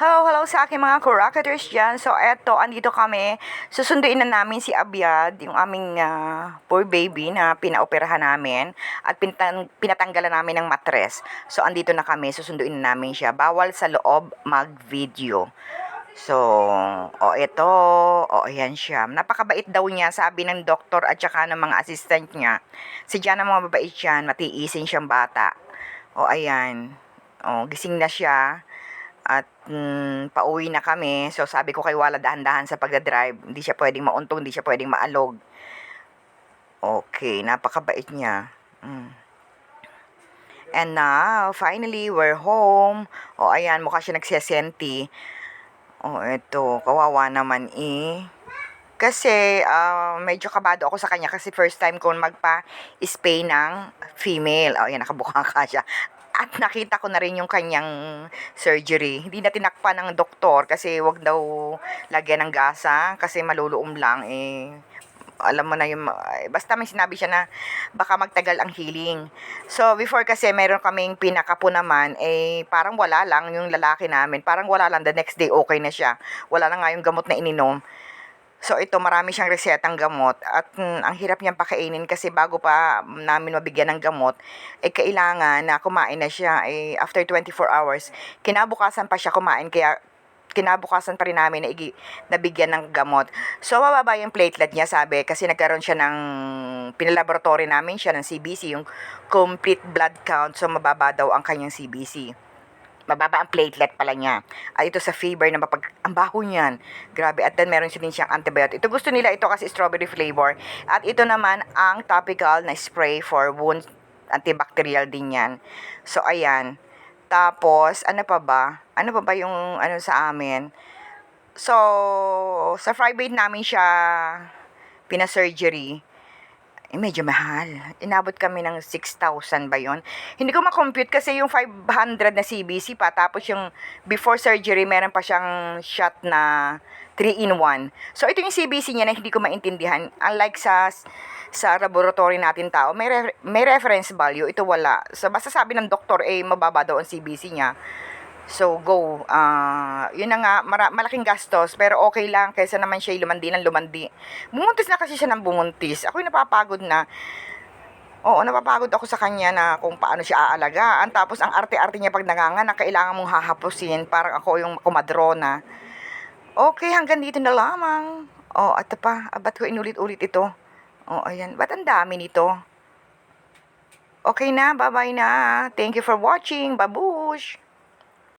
Hello, hello sa aking mga kurakaters dyan. So, eto, andito kami. Susunduin na namin si Abiad, yung aming ah, poor baby na pinaoperahan namin at pinatang- pinatanggalan namin ng matres. So, andito na kami. Susunduin na namin siya. Bawal sa loob mag-video. So, o eto, o ayan siya. Napakabait daw niya, sabi ng doktor at saka ng mga assistant niya. Si Jana mga mababait yan, matiisin siyang bata. O ayan, o gising na siya at mm, pauwi na kami. So sabi ko kay Wala dahan-dahan sa pagdadrive. Hindi siya pwedeng mauntong, hindi siya pwedeng maalog. Okay, napakabait niya. Mm. And now, finally, we're home. O ayan, mukha siya nagsesenti. O eto, kawawa naman eh. Kasi ah, medyo kabado ako sa kanya kasi first time ko magpa-spay ng female. O ayan, nakabuka ka siya. At nakita ko na rin yung kanyang surgery. Hindi na tinakpan ng doktor kasi wag daw lagyan ng gasa kasi maluluom lang eh alam mo na yung eh, basta may sinabi siya na baka magtagal ang healing. So before kasi meron kaming pinakapo naman eh parang wala lang yung lalaki namin. Parang wala lang the next day okay na siya. Wala na nga yung gamot na ininom. So ito marami siyang resetang gamot at mm, ang hirap niyang pakainin kasi bago pa namin mabigyan ng gamot eh kailangan na kumain na siya eh after 24 hours kinabukasan pa siya kumain kaya kinabukasan pa rin namin na nabigyan ng gamot. So, mababa yung platelet niya, sabi, kasi nagkaroon siya ng, pinalaboratory namin siya ng CBC, yung complete blood count, so mababa daw ang kanyang CBC mababa ang platelet pala niya. At ito sa fever na mapag... Ang baho niyan. Grabe. At then meron din siyang antibiotic. Ito gusto nila ito kasi strawberry flavor. At ito naman ang topical na spray for wound antibacterial din yan. So, ayan. Tapos, ano pa ba? Ano pa ba yung ano sa amin? So, sa Friday namin siya pina-surgery eh, medyo mahal. Inabot kami ng 6,000 ba yon? Hindi ko ma-compute kasi yung 500 na CBC pa, tapos yung before surgery, meron pa siyang shot na 3-in-1. So, ito yung CBC niya na hindi ko maintindihan. Unlike sa sa laboratory natin tao, may, re- may reference value, ito wala. So, basta sabi ng doktor, eh, mababa daw ang CBC niya. So, go. Ah, yun na nga, mara- malaking gastos, pero okay lang, kaysa naman siya lumandi ng lumandi. Bumuntis na kasi siya ng bumuntis. Ako'y napapagod na. Oo, napapagod ako sa kanya na kung paano siya aalagaan. Tapos, ang arte-arte niya pag nanganganak, kailangan mong hahapusin. Parang ako yung kumadrona. Okay, hanggang dito na lamang. Oh, at pa, ah, ba't ko inulit-ulit ito? Oh, ayan. Ba't ang dami nito? Okay na, bye-bye na. Thank you for watching. Babush!